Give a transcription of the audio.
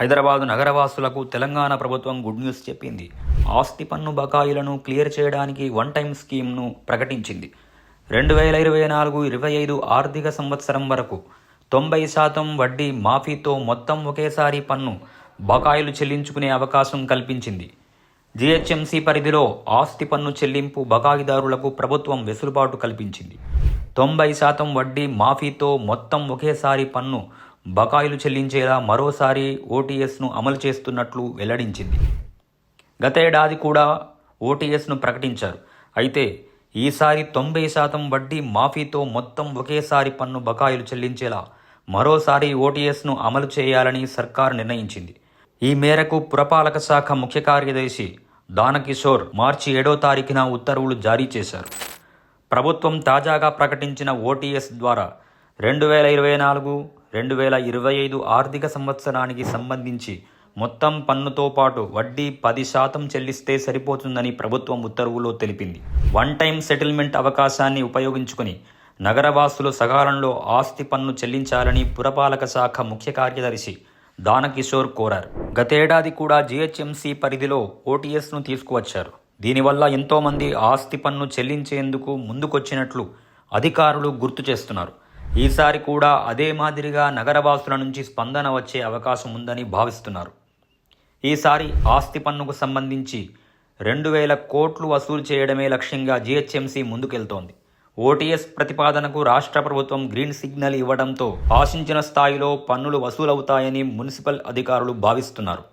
హైదరాబాద్ నగరవాసులకు తెలంగాణ ప్రభుత్వం good news చెప్పింది. ఆస్తి పన్ను బకాయిలను క్లియర్ చేయడానికి వన్ టైం స్కీమ్ను ప్రకటించింది. రెండు వేల ఇరవై నాలుగు ఇరవై ఐదు ఆర్థిక సంవత్సరం వరకు తొంభై శాతం వడ్డీ మాఫీతో మొత్తం ఒకేసారి పన్ను బకాయిలు చెల్లించుకునే అవకాశం కల్పించింది. జీహెచ్ఎంసీ పరిధిలో ఆస్తి పన్ను చెల్లింపు బకాయిదారులకు ప్రభుత్వం వెసులుబాటు కల్పించింది. తొంభై శాతం వడ్డీ మాఫీతో మొత్తం ఒకేసారి పన్ను బకాయిలు చెల్లించేలా మరోసారి ఓటీఎస్ను అమలు చేస్తున్నట్లు వెల్లడించింది. గతేడాది కూడా ఓటీఎస్ను ప్రకటించారు. అయితే ఈసారి తొంభై శాతం వడ్డీ మాఫీతో మొత్తం ఒకేసారి పన్ను బకాయిలు చెల్లించేలా మరోసారి ఓటీఎస్ను అమలు చేయాలని సర్కార్ నిర్ణయించింది. ఈ మేరకు పురపాలక శాఖ ముఖ్య కార్యదర్శి దానకిషోర్ మార్చి ఏడో తారీఖున ఉత్తర్వులు జారీ చేశారు. ప్రభుత్వం తాజాగా ప్రకటించిన ఓటీఎస్ ద్వారా రెండు వేల ఇరవై నాలుగు రెండు వేల ఇరవై ఐదు ఆర్థిక సంవత్సరానికి సంబంధించి మొత్తం పన్నుతో పాటు వడ్డీ పది శాతం చెల్లిస్తే సరిపోతుందని ప్రభుత్వం ఉత్తర్వులో తెలిపింది. వన్ టైం సెటిల్మెంట్ అవకాశాన్ని ఉపయోగించుకుని నగరవాసులు సకాలంలో ఆస్తి పన్ను చెల్లించాలని పురపాలక శాఖ ముఖ్య కార్యదర్శి దానకిషోర్ కోరారు. గతేడాది కూడా జీహెచ్ఎంసీ పరిధిలో ఓటీఎస్ను తీసుకువచ్చారు. దీనివల్ల ఎంతోమంది ఆస్తి పన్ను చెల్లించేందుకు ముందుకొచ్చినట్లు అధికారులు గుర్తు చేస్తున్నారు. ఈసారి కూడా అదే మాదిరిగా నగరవాసుల నుంచి స్పందన వచ్చే అవకాశం ఉందని భావిస్తున్నారు. ఈసారి ఆస్తి పన్నుకు సంబంధించి రెండు వేల కోట్లు వసూలు చేయడమే లక్ష్యంగా జీహెచ్ఎంసీ ముందుకెళ్తోంది. ఓటీఎస్ ప్రతిపాదనకు రాష్ట్ర ప్రభుత్వం గ్రీన్ సిగ్నల్ ఇవ్వడంతో ఆశించిన స్థాయిలో పన్నులు వసూలవుతాయని మున్సిపల్ అధికారులు భావిస్తున్నారు.